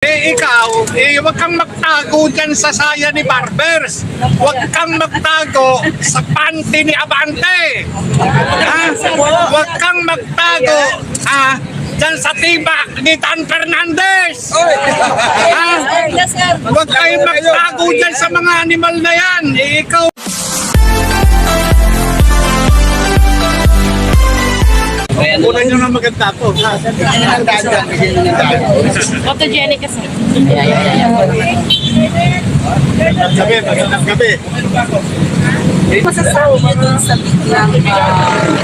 Eh ikaw, eh wag kang magtago dyan sa saya ni Barbers. Wag kang magtago sa panty ni Abante. Ha? Wag kang magtago ha? dyan sa tibak ni Tan Fernandez. Ha? Huwag kayong magtago dyan sa mga animal na yan. Eh, ikaw, Kunan nyo na maganda po. Photogenic kasi. Gabi, magandang gabi. Masasabi niyo dun sa biglang uh,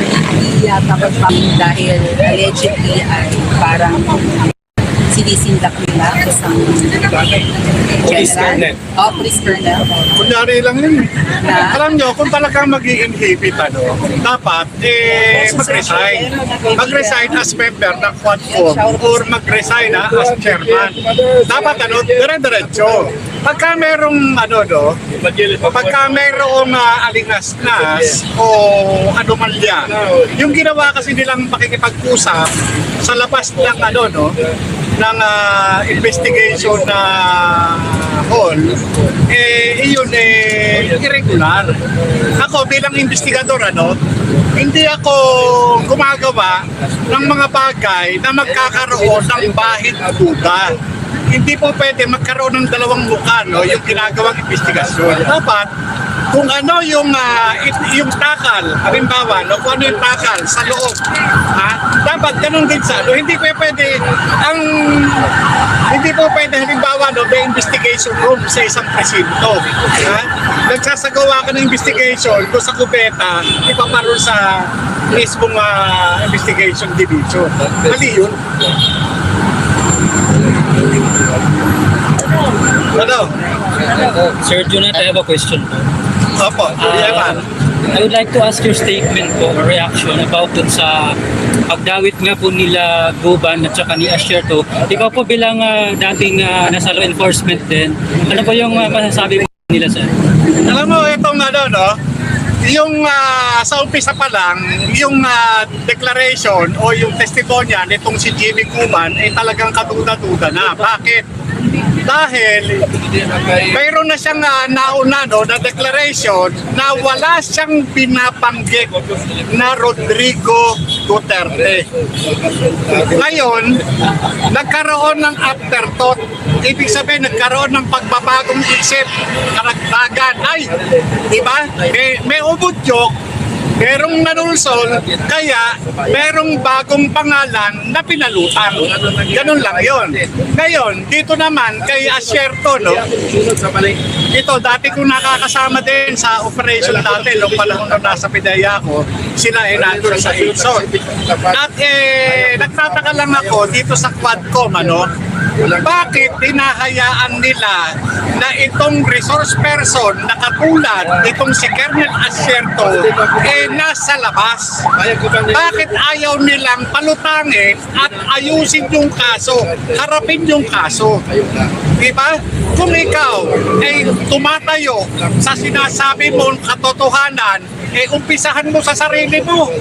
yata magpapang dahil allegedly ay parang sinisindak nila isang Police colonel. Oh, police colonel. Kunyari lang yun. Na? Alam nyo, kung talagang mag inhibit ano, dapat eh, mag-resign. Mag-resign as member ng Quadcom or mag-resign ah, as chairman. Dapat ano, dire-diretso. Pagka merong ano do, pagka merong uh, alingas-nas o anomalya, yung ginawa kasi nilang pakikipag-usap sa labas ng ano no, ng ah, investigation na hall, eh, iyon eh, irregular. Ako bilang investigador, ano, hindi ako gumagawa ng mga bagay na magkakaroon ng bahid duda. Hindi po pwede magkaroon ng dalawang mukha, no, yung ginagawang investigasyon. Dapat, kung ano yung it- yung takal, halimbawa, no, kung ano yung takal sa loob, ha, dapat ganun din sa, no, hindi po pwede, ang, hindi po pwede, halimbawa, no, may investigation room sa isang presinto, ha, nagsasagawa ka ng investigation kung sa kubeta, ipaparoon sa mismong ah, investigation division. Mali yun. Ano? Sir Jonathan, I have a question. Opo, Evan. I would like to ask your statement po, or reaction about dun sa pagdawit nga po nila Guban at saka ni Asherto. Ikaw po bilang ah, dating ah, nasa law enforcement din, ano po yung ah, masasabi mo nila sir? Alam mo, itong ano, no? Yung ah, sa umpisa pa lang, yung ah, declaration o yung testimonya nitong si Jimmy Kuman ay talagang kaduda-duda na. Bakit? Dahil mayroon na siyang ah, nauna no, na declaration na wala siyang binabanggit na Rodrigo Duterte. Ngayon, nagkaroon ng afterthought. Ibig sabihin, nagkaroon ng pagbabagong isip, karagdagan. Ay, di ba? May, may umudyok, merong nanulsol, kaya merong bagong pangalan na pinalutang. Ganun lang yon. Ngayon, dito naman kay Asierto, no? Ito, dati kong nakakasama din sa operation dati, nung panahon na nasa Pidaya ako, sila ay nandun sa Ilson. At eh, nagtataka lang ako dito sa Quadcom, ano, bakit hinahayaan nila na itong resource person na katulad itong si Colonel Asierto eh nasa labas? Bakit ayaw nilang palutangin at ayusin yung kaso, harapin yung kaso? Diba? Kung ikaw ay tumatayo sa sinasabi mong katotohanan, eh umpisahan mo sa sarili mo.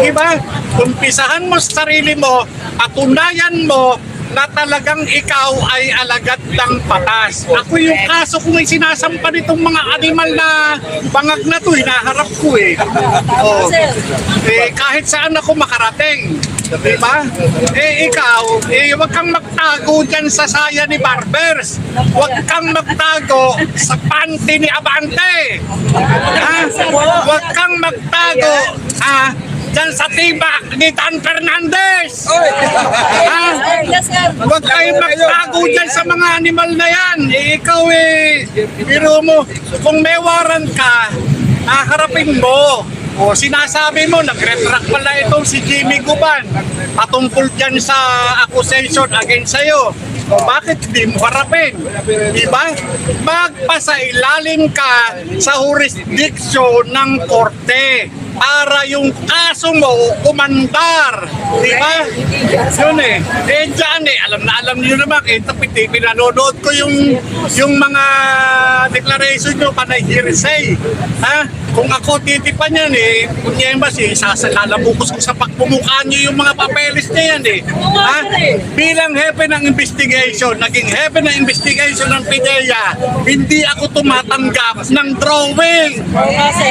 Diba? Umpisahan mo sa sarili mo, patunayan mo na talagang ikaw ay alagad ng patas. Ako yung kaso kung may sinasampa nitong mga animal na bangag na to, hinaharap ko eh. Oh. Eh, kahit saan ako makarating. Diba? Eh, ikaw, eh, wag kang magtago dyan sa saya ni Barbers. Wag kang magtago sa panty ni Abante. Ha? Wag kang magtago, ha? Dyan sa tibak ni Tan Fernandez. Ha? Yes, sir. Huwag kayong magtago dyan sa mga animal na yan. Eh, ikaw eh, biro mo, kung may warrant ka, haharapin mo. O sinasabi mo, nag-retract pala itong si Jimmy Guban patungkol dyan sa accusation against sa'yo. O bakit di mo harapin? Diba? Magpasailalim ka sa jurisdiction ng korte para yung kaso mo kumandar. Di ba? Yun eh. Eh dyan eh, alam na alam niyo naman, eh, tapit eh, pinanonood ko yung, yung mga declaration nyo panay hearsay. Ha? Kung ako titipan yan eh, kung yan ba si sasalalabukos ko sa pagpumukha niyo yung mga papeles niya yan eh. Ha? Bilang hepe ng investigation, naging hepe ng investigation ng PIDEA, hindi ako tumatanggap ng drawing.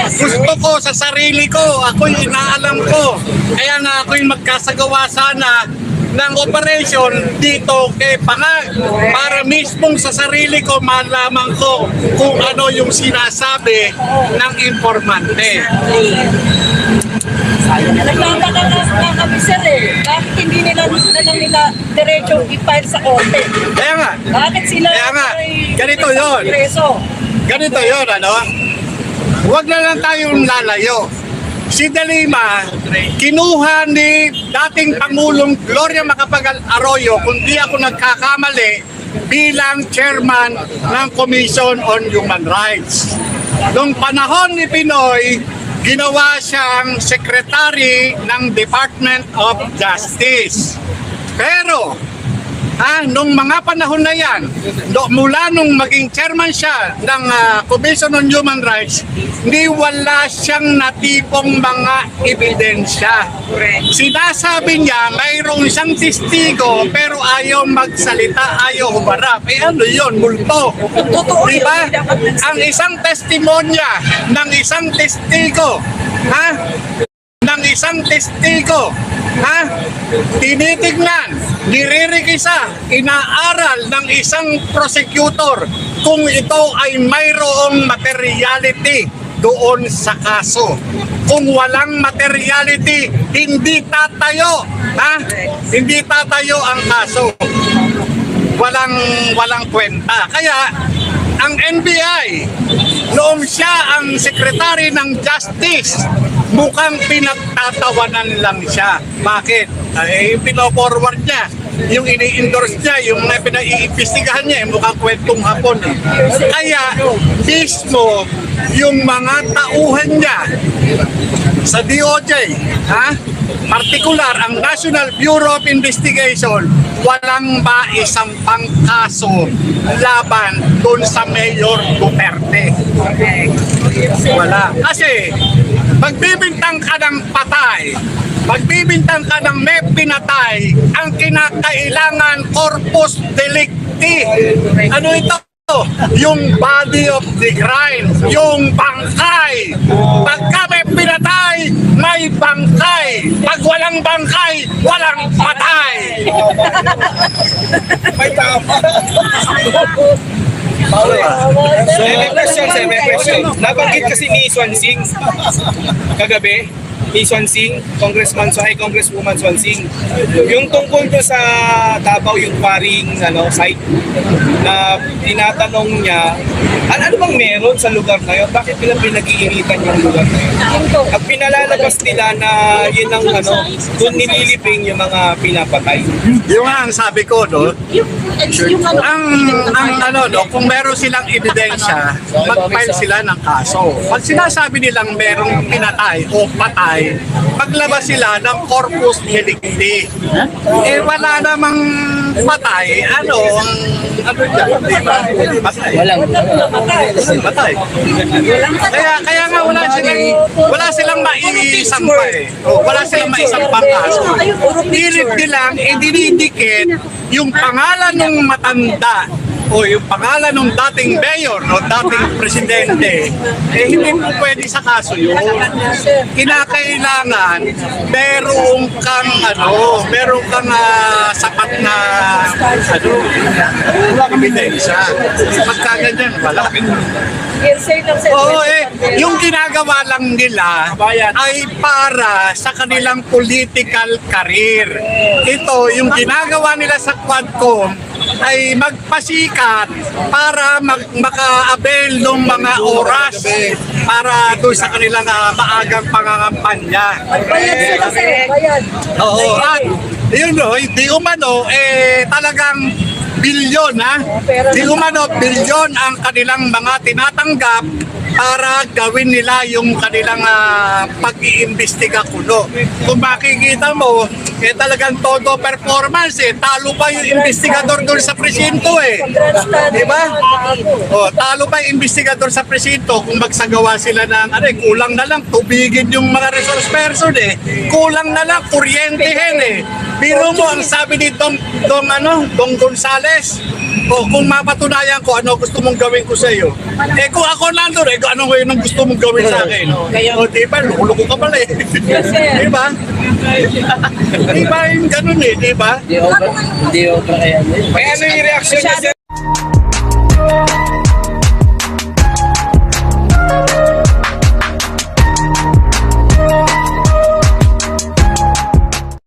Gusto ko sa sarili ko, ako yung inaalam ko. Kaya nga ako yung magkasagawa sana ng operation dito kay Pangag para mismong sa sarili ko malaman ko kung ano yung sinasabi ng informante. Nagtataka nga kami sir eh. Bakit hindi nila na lang nila diretso i-file sa korte? Kaya nga, Bakit sila Kaya nga, ganito yun. Preso. ganito yon ano? Huwag na lang tayong lalayo. Si Dalima, kinuha ni dating Pangulong Gloria Macapagal Arroyo, kung di ako nagkakamali, bilang chairman ng Commission on Human Rights. Noong panahon ni Pinoy, ginawa siyang secretary ng Department of Justice. Pero, Ah, nung mga panahon na yan, no, mula nung maging chairman siya ng ah, Commission on Human Rights, hindi wala siyang natipong mga ebidensya. Sinasabi niya, mayroong siyang testigo pero ayaw magsalita, ayaw humarap. Eh ano yun, multo. Totoo Diba? Ang isang testimonya ng isang testigo, ha? Ng isang testigo, ha? Tinitignan, niririkisa, inaaral ng isang prosecutor kung ito ay mayroong materiality doon sa kaso. Kung walang materiality, hindi tatayo, ha? Hindi tatayo ang kaso walang walang kwenta. Kaya ang NBI noong siya ang sekretary ng Justice mukhang pinagtatawanan lang siya. Bakit? Ay, yung pino-forward niya, yung ini-endorse niya, yung mga pinaiimbestigahan niya, eh, mukhang kwentong hapon. eh. Kaya mismo yung mga tauhan niya sa DOJ, ha? Partikular, ang National Bureau of Investigation, walang maisampang kaso laban doon sa Mayor Duterte. Wala. Kasi, magbibintang ka ng patay, magbibintang ka ng may pinatay, ang kinakailangan corpus delicti. Ano ito? Yung body of the crime, yung bangkay. Pagka may pinatay, may bangkay. Pag walang bangkay, walang patay. May question, sir, may question. Nabanggit kasi ni Swan Singh kagabi, ni Swan Singh, Congressman Swan, ay Congresswoman Swan Singh, yung tungkol to sa Davao, yung paring ano, site, na tinatanong niya, ano, ano bang meron sa lugar na yun? Bakit nila pinag-iinitan yung lugar na yun? At pinalalabas nila na yun ang ano, doon nililiping yung mga pinapatay. Yung nga ang sabi ko, no, ano, ang ang ano no, kung meron silang ebidensya, mag-file sila ng kaso. Pag sinasabi nilang merong pinatay o patay, maglabas sila ng corpus delicti. Eh wala namang patay, ano, ang ano dyan, di ba? Patay. Walang Patay. Kaya kaya nga wala silang wala silang maisampa eh. Oh, wala silang maisampang kaso. Pilit nilang idinidikit yung pangalan ng matanda o yung pangalan ng dating mayor o dating presidente, eh hindi mo pwede sa kaso yun. Kinakailangan merong kang ano, merong kang ah, sapat na ano, ebidensya. Pagka ganyan, wala. Oo eh, yung ginagawa lang nila ay para sa kanilang political career. Ito, yung ginagawa nila sa Quadcom ay magpasikat para mag, maka-avail ng mga oras para doon sa kanilang ah, maagang pangangampanya. Bayad sila sir, bayad. Oo, at yun no, di umano, eh talagang bilyon ha. Di umano, bilyon ang kanilang mga tinatanggap para gawin nila yung kanilang ah, pag-iimbestiga kuno. Kung makikita mo, eh talagang todo performance eh. Talo pa yung investigador doon sa presinto eh. Di ba? Oh, talo pa yung investigador sa presinto kung magsagawa sila ng ano eh, kulang na lang tubigin yung mga resource person eh. Kulang na lang kuryentehin eh. Biro mo ang sabi ni Dong, Dong ano, Dong Gonzales. O kung mapatunayan ko ano gusto mong gawin ko sa iyo. Eh kung ako nandun eh, ano yun ang gusto mong gawin sa akin. O di ba, luluko ka pala eh. di ba? Di ba yung ganun eh, di ba? May ano yung reaction niya, sir?